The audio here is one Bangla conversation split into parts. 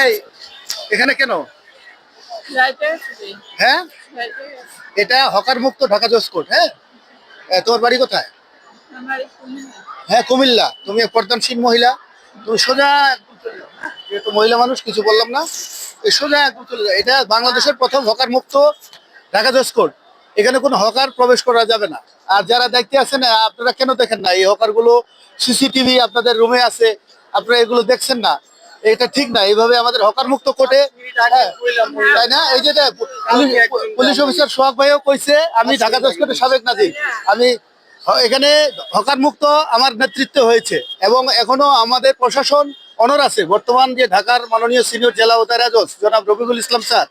এই এখানে কেন? হ্যাঁ? এটা হকার মুক্ত ঢাকা জসকোট হ্যাঁ? তোমার বাড়ি কোথায়। হ্যাঁ কুমিল্লা। তুমি পর্দানশীল মহিলা। তুমি সোজা? যেহেতু মহিলা মানুষ কিছু বললাম না। এই সোজা চলে এটা বাংলাদেশের প্রথম হকার মুক্ত ঢাকা জসকোট এখানে কোনো হকার প্রবেশ করা যাবে না। আর যারা দেখতে আছেন আপনারা কেন দেখেন না? এই হকারগুলো সিসিটিভি আপনাদের রুমে আছে। আপনারা এগুলো দেখছেন না। এটা ঠিক না। এইভাবে আমাদের হকার মুক্ত কোর্টে হ্যাঁ, তাই না? এই যে পুলিশ- অফিসার সোহাগ ভাইও কইছে আমি ঢাকা জসকোটের সাবেক নাজির। আমি এখানে হকার মুক্ত আমার নেতৃত্বে হয়েছে এবং এখনও আমাদের প্রশাসন অনর আছে। বর্তমান যে ঢাকার মাননীয় সিনিয়র জেলা ও দায়রাজজ জনাব রবিকুল ইসলাম স্যার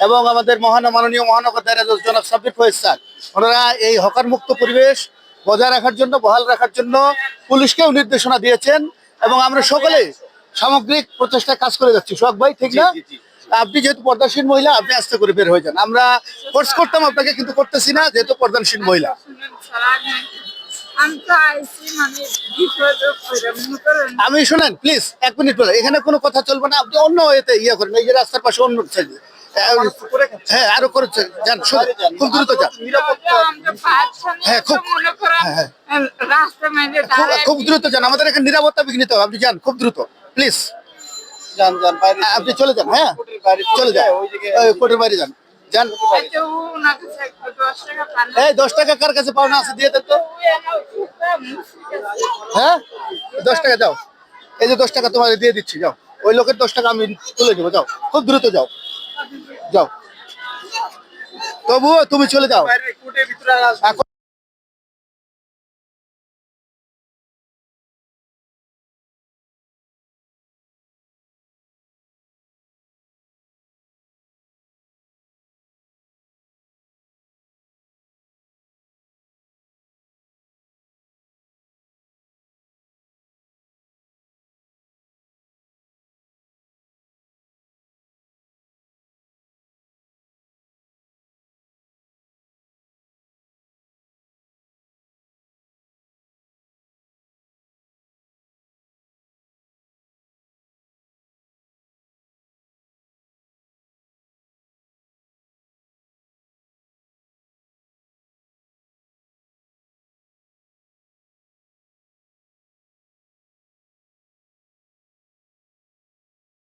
এবং আমাদের মহান মাননীয় মহানগর দায়রাজজ জনাব সাব্বির ফয়েজ স্যার। ওনারা এই হকার মুক্ত পরিবেশ বজায় রাখার জন্য বহাল রাখার জন্য পুলিশকেও নির্দেশনা দিয়েছেন। এবং আমরা সকলে সামগ্রিক প্রচেষ্টায় কাজ করে যাচ্ছি। সোহাগ ভাই ঠিক না? আপনি যেহেতু পর্দাসীন মহিলা আপনি আস্তে করে বের হয়ে যান। আমরা কোর্স করতাম আপনাকে কিন্তু করতেছি না যেহেতু পর্দাসীন মহিলা। আমি শুনেন প্লিজ এক মিনিট বলে এখানে কোনো কথা চলবে না আপনি অন্য এতে ইয়ে করেন এই যে রাস্তার পাশে অন্য সাইডে হ্যাঁ আরও করে যান খুব দ্রুত যান। হ্যাঁ, খুব- হ্যাঁ, রাস্তা মেরে খুব দ্রুত যান। আমাদের এখানে নিরাপত্তা বিঘ্নিত হবে। আপনি যান খুব দ্রুত। প্লিজ। যান যান আপনি চলে যান হ্যাঁ? চলে যান। কোর্টের বাইরে যান। দশ টাকা পান এই দশ টাকা কার কাছে পাওনা আছে? দিয়ে দেন তো। হ্যাঁ? দশ টাকা যাও এই যে দশ টাকা তোমার দিয়ে দিচ্ছি যাও। ওই লোকের দশ টাকা আমি তুলে দেবো যাও। খুব দ্রুত যাও। যাও। তবুও তুমি চলে যাও।